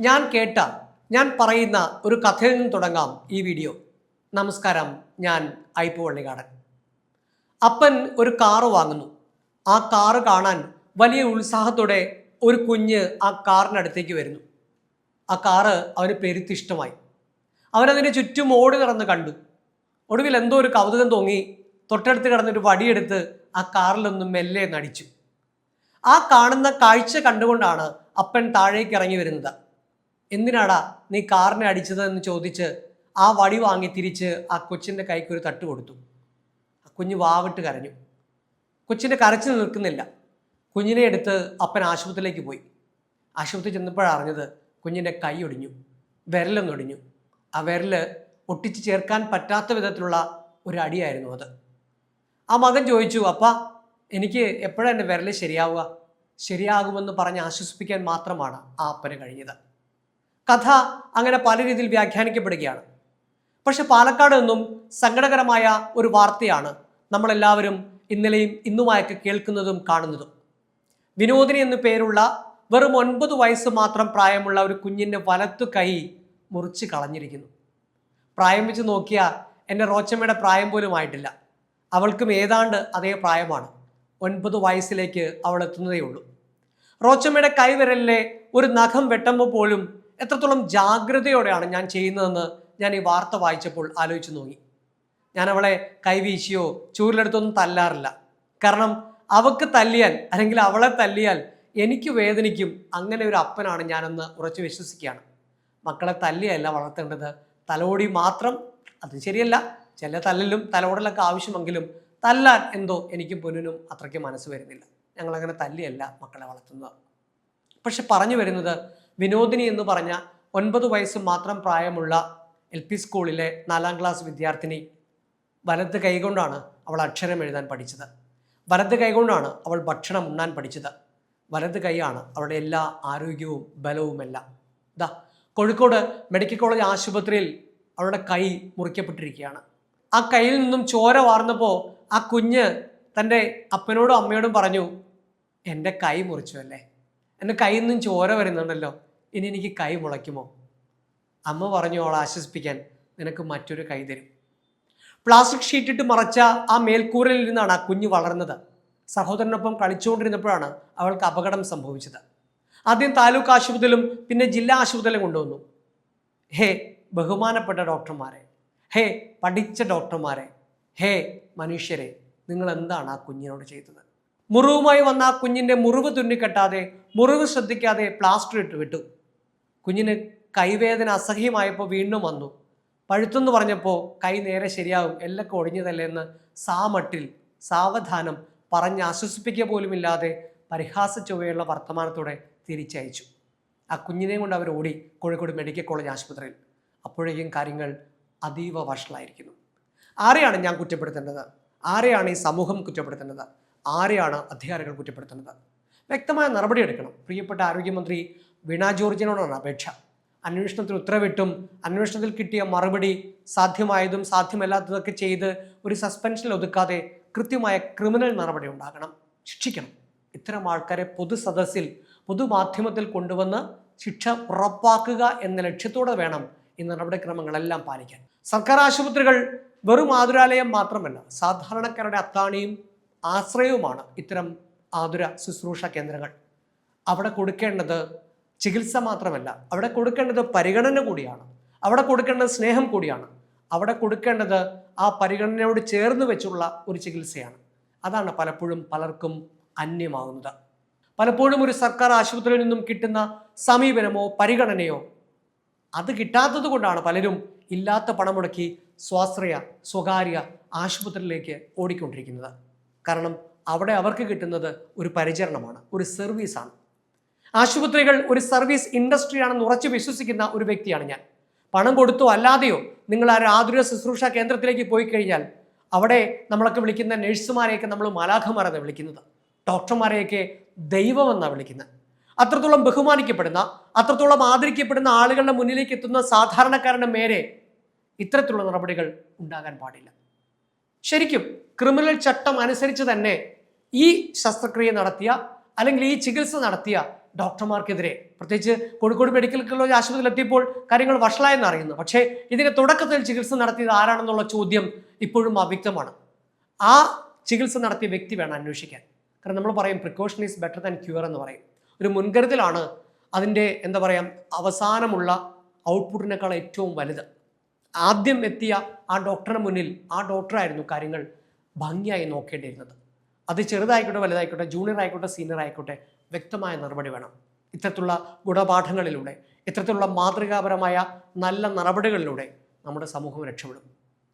ഞാൻ കേട്ട ഞാൻ പറയുന്ന ഒരു കഥയിൽ നിന്ന് തുടങ്ങാം ഈ വീഡിയോ. നമസ്കാരം ഞാൻ ഐപ്പ് വള്ളികാടൻ. അപ്പൻ ഒരു കാറ് വാങ്ങുന്നു. ആ കാറ് കാണാൻ വലിയ ഉത്സാഹത്തോടെ ഒരു കുഞ്ഞ് ആ കാറിനടുത്തേക്ക് വരുന്നു. ആ കാറ് അവന് പെരുത്തിഷ്ടമായി. അവനതിന്റെ ചുറ്റും ഓടി നടന്ന് കണ്ടു. ഒടുവിൽ എന്തോ ഒരു കൗതുകം തോന്നി. തൊട്ടടുത്ത് കിടന്നൊരു വടിയെടുത്ത് ആ കാറിലൊന്ന് മെല്ലെ നടിച്ചു. ആ കാണുന്ന കാഴ്ച കണ്ടുകൊണ്ടാണ് അപ്പൻ താഴേക്ക് ഇറങ്ങി വരുന്നത്. എന്തിനാടാ നീ കാറിനെ അടിച്ചത് എന്ന് ചോദിച്ച് ആ വടി വാങ്ങി തിരിച്ച് ആ കൊച്ചിന്റെ കൈക്ക് ഒരു തട്ട് കൊടുത്തു. ആ കുഞ്ഞ് വാവിട്ട് കരഞ്ഞു. കൊച്ചിന്റെ കരച്ചിൽ നിൽക്കുന്നില്ല. കുഞ്ഞിനെ എടുത്ത് അപ്പൻ ആശുപത്രിയിലേക്ക് പോയി. ആശുപത്രി ചെന്നപ്പോഴാണ് അറിഞ്ഞത് കുഞ്ഞിന്റെ കൈ ഒടിഞ്ഞു. വിരലൊന്നൊടിഞ്ഞു ആ വിരൽ ഒട്ടിച്ച് ചേർക്കാൻ പറ്റാത്ത വിധത്തിലുള്ള ഒരു അടിയായിരുന്നു അത്. ആ മകൻ ചോദിച്ചു അപ്പ എനിക്ക് എപ്പോഴാണ് എന്റെ വിരൽ ശരിയാവുക? ശരിയാകുമെന്ന് പറഞ്ഞ് ആശ്വസിപ്പിക്കാൻ മാത്രമാണ് ആ അപ്പന് കഴിഞ്ഞത്. കഥ അങ്ങനെ പല രീതിയിൽ വ്യാഖ്യാനിക്കപ്പെടുകയാണ്. പക്ഷെ പാലക്കാട് നിന്നും സങ്കടകരമായ ഒരു വാർത്തയാണ് നമ്മളെല്ലാവരും ഇന്നലെയും ഇന്നുമായൊക്കെ കേൾക്കുന്നതും കാണുന്നതും. വിനോദിനി എന്നു പേരുള്ള വെറും ഒൻപത് വയസ്സ് മാത്രം പ്രായമുള്ള ഒരു കുഞ്ഞിന്റെ വലത്തു കൈ മുറിച്ച് കളഞ്ഞിരിക്കുന്നു. പ്രായം വെച്ച് നോക്കിയാൽ എന്റെ റോച്ചമ്മയുടെ പ്രായം പോലും ആയിട്ടില്ല. അവൾക്കും ഏതാണ്ട് അതേ പ്രായമാണ്. ഒൻപത് വയസ്സിലേക്ക് അവൾ എത്തുന്നതേ ഉള്ളൂ. റോച്ചമ്മയുടെ കൈവിരലിലെ ഒരു നഖം വെട്ടുമ്പോൾ പോലും എത്രത്തോളം ജാഗ്രതയോടെയാണ് ഞാൻ ചെയ്യുന്നതെന്ന് ഞാൻ ഈ വാർത്ത വായിച്ചപ്പോൾ ആലോചിച്ചു നോക്കി. ഞാൻ അവളെ കൈവീശിയോ ചൂരിലെടുത്തൊന്നും തല്ലാറില്ല. കാരണം അവക്ക് തല്ലിയാൽ അല്ലെങ്കിൽ അവളെ തല്ലിയാൽ എനിക്ക് വേദനിക്കും അങ്ങനെ ഒരു അപ്പനാണ് ഞാനെന്ന് ഉറച്ചു വിശ്വസിക്കുകയാണ്. മക്കളെ തല്ലിയല്ല വളർത്തേണ്ടത്. തലോടി മാത്രം അത് ശരിയല്ല. ചില തല്ലലും തലോടലൊക്കെ ആവശ്യമെങ്കിലും തല്ലാൻ എന്തോ എനിക്കും പൊന്നിനും അത്രയ്ക്ക് മനസ്സ് വരുന്നില്ല. ഞങ്ങളങ്ങനെ തല്ലിയല്ല മക്കളെ വളർത്തുന്നത്. പക്ഷെ പറഞ്ഞു വരുന്നത് വിനോദിനി എന്ന് പറഞ്ഞ ഒൻപത് വയസ്സ് മാത്രം പ്രായമുള്ള എൽ പി സ്കൂളിലെ നാലാം ക്ലാസ് വിദ്യാർത്ഥിനി വലത് കൈകൊണ്ടാണ് അവൾ അക്ഷരം എഴുതാൻ പഠിച്ചത്. വലത് കൈകൊണ്ടാണ് അവൾ ഭക്ഷണം ഉണ്ണാൻ പഠിച്ചത്. വലത് കൈയാണ് അവളുടെ എല്ലാ ആരോഗ്യവും ബലവുമെല്ലാം ഇതാ കോഴിക്കോട് മെഡിക്കൽ കോളേജ് ആശുപത്രിയിൽ അവളുടെ കൈ മുറിക്കപ്പെട്ടിരിക്കുകയാണ്. ആ കയ്യിൽ നിന്നും ചോര വാർന്നപ്പോൾ ആ കുഞ്ഞ് തന്റെ അപ്പനോടും അമ്മയോടും പറഞ്ഞു എന്റെ കൈ മുറിച്ചു അല്ലേ? എന്റെ കയ്യിൽ നിന്നും ചോര വരുന്നുണ്ടല്ലോ. ഇനി എനിക്ക് കൈ മുളയ്ക്കുമോ? അമ്മ പറഞ്ഞു അവളെ ആശ്വസിപ്പിക്കാൻ നിനക്ക് മറ്റൊരു കൈ തരും. പ്ലാസ്റ്റിക് ഷീറ്റിട്ട് മറച്ച ആ മേൽക്കൂരയിൽ നിന്നാണ് ആ കുഞ്ഞ് വളർന്നത്. സഹോദരനൊപ്പം കളിച്ചുകൊണ്ടിരുന്നപ്പോഴാണ് അവൾക്ക് അപകടം സംഭവിച്ചത്. ആദ്യം താലൂക്ക് ആശുപത്രിയിലും പിന്നെ ജില്ലാ ആശുപത്രിയിലും കൊണ്ടുവന്നു. ഹേ ബഹുമാനപ്പെട്ട ഡോക്ടർമാരെ. ഹേ പഠിച്ച ഡോക്ടർമാരെ. ഹേ മനുഷ്യരെ നിങ്ങൾ എന്താണ് ആ കുഞ്ഞിനോട് ചെയ്തത്? മുറിവുമായി വന്ന കുഞ്ഞിന്റെ മുറിവ് തുന്നിക്കെട്ടാതെ മുറിവ് ശ്രദ്ധിക്കാതെ പ്ലാസ്റ്റർ ഇട്ട് വിട്ടു. കുഞ്ഞിന് കൈവേദന അസഹ്യമായപ്പോൾ വീണ്ടും വന്നു. പഴുത്തെന്ന് പറഞ്ഞപ്പോൾ കൈ നേരെ ശരിയാവും എല്ലൊക്കെ ഒടിഞ്ഞതല്ലേ എന്ന് സാമട്ടിൽ സാവധാനം പറഞ്ഞ് ആശ്വസിപ്പിക്കുക പോലുമില്ലാതെ പരിഹാസ ചൊവ്വയുള്ള വർത്തമാനത്തോടെ തിരിച്ചയച്ചു. ആ കുഞ്ഞിനെയും കൊണ്ട് അവർ ഓടി കോഴിക്കോട് മെഡിക്കൽ കോളേജ് ആശുപത്രിയിൽ. അപ്പോഴേക്കും കാര്യങ്ങൾ അതീവ വഷളായിരിക്കുന്നു. ആരെയാണ് ഞാൻ കുറ്റപ്പെടുത്തേണ്ടത്? ആരെയാണ് ഈ സമൂഹം കുറ്റപ്പെടുത്തേണ്ടത്? ആരെയാണ് അധികാരികൾ കുറ്റപ്പെടുത്തുന്നത്? വ്യക്തമായ നടപടി എടുക്കണം. പ്രിയപ്പെട്ട ആരോഗ്യമന്ത്രി വീണ ജോർജിനോടാണ് അപേക്ഷ. അന്വേഷണത്തിന് ഉത്തരവിട്ടും അന്വേഷണത്തിൽ കിട്ടിയ മറുപടി സാധ്യമായതും സാധ്യമല്ലാത്തതൊക്കെ ചെയ്ത് ഒരു സസ്പെൻഷനിൽ ഒതുക്കാതെ കൃത്യമായ ക്രിമിനൽ നടപടി ഉണ്ടാകണം. ശിക്ഷിക്കണം. ഇത്തരം ആൾക്കാരെ പൊതുസദസ്സിൽ പൊതുമാധ്യമത്തിൽ കൊണ്ടുവന്ന് ശിക്ഷ ഉറപ്പാക്കുക എന്ന ലക്ഷ്യത്തോടെ വേണം ഈ നടപടിക്രമങ്ങളെല്ലാം പാലിക്കാൻ. സർക്കാർ ആശുപത്രികൾ വെറും ആതുരാലയം മാത്രമല്ല സാധാരണക്കാരുടെ അത്താണിയും ആശ്രയവുമാണ് ഇത്തരം ആതുര ശുശ്രൂഷ കേന്ദ്രങ്ങൾ. അവിടെ കൊടുക്കേണ്ടത് ചികിത്സ മാത്രമല്ല അവിടെ കൊടുക്കേണ്ടത് പരിഗണന കൂടിയാണ് അവിടെ കൊടുക്കേണ്ടത് സ്നേഹം കൂടിയാണ് അവിടെ കൊടുക്കേണ്ടത് ആ പരിഗണനയോട് ചേർന്ന് വെച്ചുള്ള ഒരു ചികിത്സയാണ്. അതാണ് പലപ്പോഴും പലർക്കും അന്യമാകുന്നത്. പലപ്പോഴും ഒരു സർക്കാർ ആശുപത്രിയിൽ നിന്നും കിട്ടുന്ന സമീപനമോ പരിഗണനയോ അത് കിട്ടാത്തത് കൊണ്ടാണ് പലരും ഇല്ലാത്ത പണം മുടക്കി സ്വാശ്രയ സ്വകാര്യ ആശുപത്രിയിലേക്ക് ഓടിക്കൊണ്ടിരിക്കുന്നത്. കാരണം അവിടെ അവർക്ക് കിട്ടുന്നത് ഒരു പരിചരണമാണ് ഒരു സർവീസാണ്. ആശുപത്രികൾ ഒരു സർവീസ് ഇൻഡസ്ട്രിയാണെന്ന് ഉറച്ചു വിശ്വസിക്കുന്ന ഒരു വ്യക്തിയാണ് ഞാൻ. പണം കൊടുത്തോ അല്ലാതെയോ നിങ്ങൾ ആ ആതുര ശുശ്രൂഷ കേന്ദ്രത്തിലേക്ക് പോയി കഴിഞ്ഞാൽ അവിടെ നമ്മളൊക്കെ വിളിക്കുന്ന നഴ്സുമാരെയൊക്കെ നമ്മൾ മാലാഖമാരെന്ന് വിളിക്കുന്നത്. ഡോക്ടർമാരെയൊക്കെ ദൈവമെന്നാണ് വിളിക്കുന്നത്. അത്രത്തോളം ബഹുമാനിക്കപ്പെടുന്ന അത്രത്തോളം ആദരിക്കപ്പെടുന്ന ആളുകളുടെ മുന്നിലേക്ക് എത്തുന്ന സാധാരണക്കാരുടെ മേരെ ഇത്തരത്തിലുള്ള നടപടികൾ ഉണ്ടാകാൻ പാടില്ല. ശരിക്കും ക്രിമിനൽ ചട്ടം അനുസരിച്ച് തന്നെ ഈ ശസ്ത്രക്രിയ നടത്തിയ അല്ലെങ്കിൽ ഈ ചികിത്സ നടത്തിയ ഡോക്ടർമാർക്കെതിരെ പ്രത്യേകിച്ച് കോഴിക്കോട് മെഡിക്കൽ കോളേജ് ആശുപത്രിയിൽ എത്തിയപ്പോൾ കാര്യങ്ങൾ വഷളായെന്ന് അറിയുന്നു. പക്ഷേ ഇതിന്റെ തുടക്കത്തിൽ ചികിത്സ നടത്തിയത് ആരാണെന്നുള്ള ചോദ്യം ഇപ്പോഴും അവ്യക്തമാണ്. ആ ചികിത്സ നടത്തിയ വ്യക്തി വേണം അന്വേഷിക്കാൻ. കാരണം നമ്മൾ പറയും precaution is better than cure എന്ന് പറയും. ഒരു മുൻകരുതലാണ് അതിന്റെ എന്താ പറയുക അവസാനമുള്ള ഔട്ട്പുട്ടിനേക്കാൾ ഏറ്റവും വലുത്. ആദ്യം എത്തിയ ആ ഡോക്ടറിന് മുന്നിൽ ആ ഡോക്ടറായിരുന്നു കാര്യങ്ങൾ ഭംഗിയായി നോക്കേണ്ടിയിരുന്നത്. അത് ചെറുതായിക്കോട്ടെ വലുതായിക്കോട്ടെ ജൂനിയർ ആയിക്കോട്ടെ സീനിയർ ആയിക്കോട്ടെ വ്യക്തമായ നടപടി വേണം. ഇത്തരത്തിലുള്ള ഗുണപാഠങ്ങളിലൂടെ ഇത്തരത്തിലുള്ള മാതൃകാപരമായ നല്ല നടപടികളിലൂടെ നമ്മുടെ സമൂഹം രക്ഷപ്പെടും.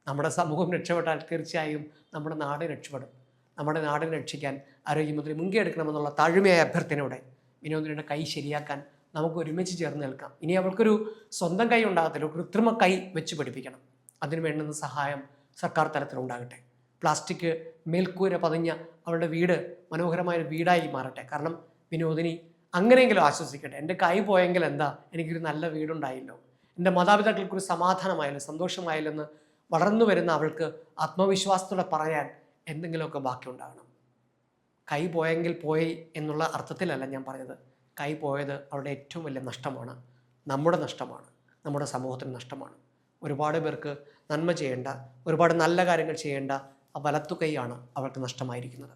നമ്മുടെ സമൂഹം രക്ഷപ്പെട്ടാൽ തീർച്ചയായും നമ്മുടെ നാട് രക്ഷപ്പെടും. നമ്മുടെ നാടിനെ രക്ഷിക്കാൻ ആരോഗ്യമന്ത്രി മുൻകൈ എടുക്കണമെന്നുള്ള താഴ്മയായ അഭ്യർത്ഥനയോടെ വിനോദിനിയുടെ കൈ ശരിയാക്കാൻ നമുക്ക് ഒരുമിച്ച് ചേർന്ന് നിൽക്കാം. ഇനി അവൾക്കൊരു സ്വന്തം കൈ ഉണ്ടാകത്തില്ല. കൃത്രിമ കൈ വെച്ച് പഠിപ്പിക്കണം. അതിന് വേണ്ടുന്ന സഹായം സർക്കാർ തലത്തിലുണ്ടാകട്ടെ പ്ലാസ്റ്റിക് മേൽക്കൂര പതിഞ്ഞ അവളുടെ വീട് മനോഹരമായ വീടായി മാറട്ടെ. കാരണം വിനോദിനി അങ്ങനെയെങ്കിലും ആശ്വസിക്കട്ടെ. എന്റെ കൈ പോയെങ്കിൽ എന്താ? എനിക്കൊരു നല്ല വീടുണ്ടായില്ലോ. എന്റെ മാതാപിതാക്കൾക്കൊരു സമാധാനമായാലും സന്തോഷമായാലെന്ന് വളർന്നു വരുന്ന അവൾക്ക് ആത്മവിശ്വാസത്തോടെ പറയാൻ എന്തെങ്കിലുമൊക്കെ ബാക്കിയുണ്ടാകണം. കൈ പോയെങ്കിൽ പോയി എന്നുള്ള അർത്ഥത്തിലല്ല ഞാൻ പറഞ്ഞത്. കൈ പോയത് അവരുടെ ഏറ്റവും വലിയ നഷ്ടമാണ്. നമ്മുടെ നഷ്ടമാണ്. നമ്മുടെ സമൂഹത്തിന് നഷ്ടമാണ്. ഒരുപാട് പേർക്ക് നന്മ ചെയ്യേണ്ട ഒരുപാട് നല്ല കാര്യങ്ങൾ ചെയ്യേണ്ട ആ വലത്തു കൈയാണ് അവർക്ക് നഷ്ടമായിരിക്കുന്നത്.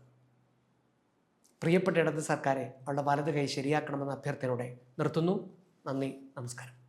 പ്രിയപ്പെട്ട ഇടത് സർക്കാരെ അവളുടെ വലത് കൈ ശരിയാക്കണമെന്ന അഭ്യർത്ഥനയോടെ നിർത്തുന്നു. നന്ദി നമസ്കാരം.